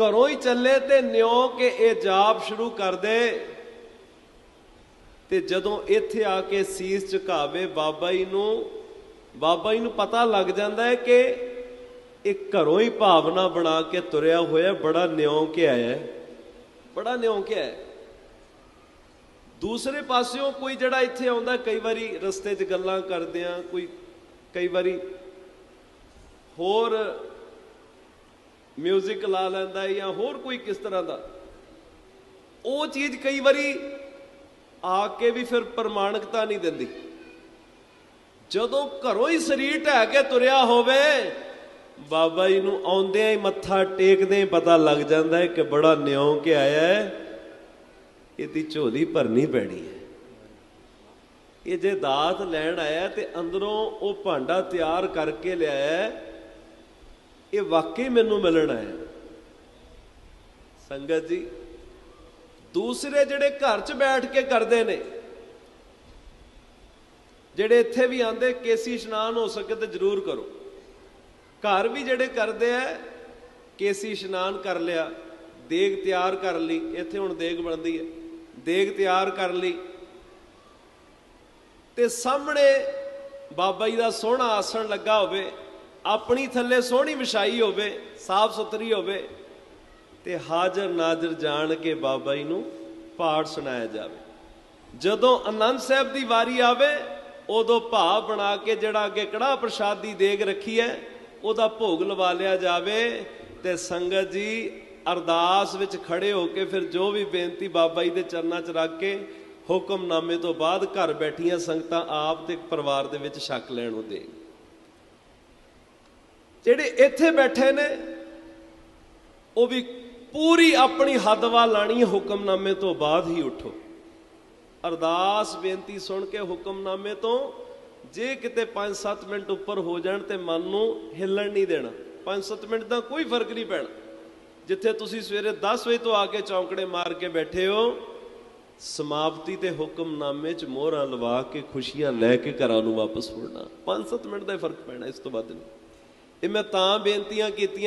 ਘਰੋਂ ਹੀ ਚੱਲੇ ਤੇ ਨਿਉ ਕੇ ਇਹ ਜਾਪ ਸ਼ੁਰੂ ਕਰ ਦੇ। ਤੇ ਜਦੋਂ ਇੱਥੇ ਆ ਕੇ ਸੀਸ ਝੁਕਾਵੇ, ਬਾਬਾ ਜੀ ਨੂੰ, ਬਾਬਾ ਜੀ ਨੂੰ ਪਤਾ ਲੱਗ ਜਾਂਦਾ ਹੈ ਕਿ ਇਹ ਘਰੋਂ ਹੀ ਭਾਵਨਾ ਬਣਾ ਕੇ ਤੁਰਿਆ ਹੋਇਆ ਬੜਾ ਨਿਉ ਕੇ ਆਇਆ ਬੜਾ ਨਿਉ ਕੇ ਆਇਆ ਦੂਸਰੇ ਪਾਸਿਓਂ ਕੋਈ ਜਿਹੜਾ ਇੱਥੇ ਆਉਂਦਾ, ਕਈ ਵਾਰੀ ਰਸਤੇ 'ਚ ਗੱਲਾਂ ਕਰਦੇ ਆ, ਕੋਈ, ਕਈ ਵਾਰੀ ਹੋਰ 뮤직 ਲਾ ਲੈਂਦਾ ਹੈ ਜਾਂ ਹੋਰ ਕੋਈ ਕਿਸ ਤਰ੍ਹਾਂ ਦਾ। ਉਹ ਚੀਜ਼ ਕਈ ਵਾਰੀ ਆ ਕੇ ਵੀ ਫਿਰ ਪ੍ਰਮਾਣਿਕਤਾ ਨਹੀਂ ਦਿੰਦੀ। ਜਦੋਂ ਘਰੋਂ ਹੀ ਸਰੀਰ ਢਹਿ ਕੇ ਤੁਰਿਆ ਹੋਵੇ, ਬਾਬਾ ਜੀ ਨੂੰ ਆਉਂਦਿਆਂ ਹੀ ਮੱਥਾ ਟੇਕਦੇ ਪਤਾ ਲੱਗ ਜਾਂਦਾ ਹੈ ਕਿ ਬੜਾ ਨਿਉਂ ਕੇ ਆਇਆ ਹੈ। ਇਹਦੀ ਝੋਲੀ ਭਰਨੀ ਪੈਣੀ ਹੈ। ਇਹ ਜੇ ਦਾਤ ਲੈਣ ਆਇਆ ਤੇ ਅੰਦਰੋਂ ਉਹ ਭਾਂਡਾ ਤਿਆਰ ਕਰਕੇ ਲਿਆਇਆ ਇਹ ਵਾਕਈ ਮੈਨੂੰ ਮਿਲਣਾ ਹੈ। ਸੰਗਤ ਜੀ, ਦੂਸਰੇ ਜਿਹੜੇ ਘਰ 'ਚ ਬੈਠ ਕੇ ਕਰਦੇ ਨੇ, ਜਿਹੜੇ ਇੱਥੇ ਵੀ ਆਂਦੇ ਕੇਸੀ ਇਸ਼ਨਾਨ ਹੋ ਸਕੇ ਤੇ ਜ਼ਰੂਰ ਕਰੋ। ਘਰ ਵੀ ਜਿਹੜੇ ਕਰਦੇ ਆ, ਕੇਸੀ ਇਸ਼ਨਾਨ ਕਰ ਲਿਆ, ਦੇਗ ਤਿਆਰ ਕਰ ਲਈ, ਇੱਥੇ ਹੁਣ ਦੇਗ ਬਣਦੀ ਹੈ। ਦੇਗ ਤਿਆਰ ਕਰ ਲਈ। ਤੇ ਸਾਹਮਣੇ ਬਾਬਾ ਜੀ ਦਾ ਸੋਹਣਾ ਆਸਣ ਲੱਗਾ ਹੋਵੇ ਆਪਣੀ ਥੱਲੇ ਸੋਹਣੀ ਵਿਛਾਈ ਹੋਵੇ, ਸਾਫ਼ ਸੁਥਰੀ ਹੋਵੇ ਤੇ ਹਾਜ਼ਰ ਨਾਜ਼ਰ ਜਾਣ ਕੇ ਬਾਬਾ ਜੀ ਨੂੰ ਪਾਠ ਸੁਣਾਇਆ ਜਾਵੇ। ਜਦੋਂ ਆਨੰਦ ਸਾਹਿਬ ਦੀ ਵਾਰੀ ਆਵੇ, ਉਦੋਂ ਭਾਵ ਬਣਾ ਕੇ ਜਿਹੜਾ ਅੱਗੇ ਕੜਾ ਪ੍ਰਸ਼ਾਦ ਦੀ ਦੇਗ ਰੱਖੀ ਹੈ, ਉਹਦਾ ਭੋਗ ਲਵਾ ਲਿਆ ਜਾਵੇ ਤੇ ਸੰਗਤ ਜੀ ਅਰਦਾਸ ਵਿੱਚ ਖੜੇ ਹੋ ਕੇ ਫਿਰ ਜੋ ਵੀ ਬੇਨਤੀ ਬਾਬਾ ਜੀ ਦੇ ਚਰਨਾਂ 'ਚ ਰੱਖ ਕੇ ਹੁਕਮਨਾਮੇ ਤੋਂ ਬਾਅਦ ਘਰ ਬੈਠੀਆਂ ਸੰਗਤਾਂ ਆਪ ਤੇ ਪਰਿਵਾਰ ਦੇ ਵਿੱਚ ਛਕ ਲੈਣ ਉਹ ਦੇ ਜਿਹੜੇ ਇੱਥੇ ਬੈਠੇ ਨੇ, ਉਹ ਵੀ ਪੂਰੀ ਆਪਣੀ ਹੱਦ ਵੱਲ ਲਾਣੀ ਹੁਕਮਨਾਮੇ ਤੋਂ ਬਾਅਦ ਹੀ ਉਠੋ। ਅਰਦਾਸ ਬੇਨਤੀ ਸੁਣ ਕੇ ਹੁਕਮਨਾਮੇ ਤੋਂ ਜੇ ਕਿਤੇ 5-7 ਮਿੰਟ ਉੱਪਰ ਹੋ ਜਾਣ ਤੇ ਮਨ ਨੂੰ ਹਿੱਲਣ ਨਹੀਂ ਦੇਣਾ। 5-7 ਮਿੰਟ ਦਾ ਕੋਈ ਫ਼ਰਕ ਨਹੀਂ ਪੈਣਾ। ਜਿੱਥੇ ਤੁਸੀਂ ਸਵੇਰੇ 10 ਵਜੇ ਤੋਂ ਆ ਕੇ ਚੌਂਕੜੇ ਮਾਰ ਕੇ ਬੈਠੇ ਹੋ, ਸਮਾਪਤੀ ਤੇ ਹੁਕਮਨਾਮੇ 'ਚ ਮੋਹਰਾਂ ਲਵਾ ਕੇ, ਖੁਸ਼ੀਆਂ ਲੈ ਕੇ ਘਰਾਂ ਨੂੰ ਵਾਪਸ ਮੁੜਨਾ। 5-7 ਮਿੰਟ ਦਾ ਹੀ ਫ਼ਰਕ ਪੈਣਾ ਇਸ ਤੋਂ ਵੱਧ ਨਹੀਂ। ਇਹ ਮੈਂ ਤਾਂ ਬੇਨਤੀਆਂ ਕੀਤੀਆਂ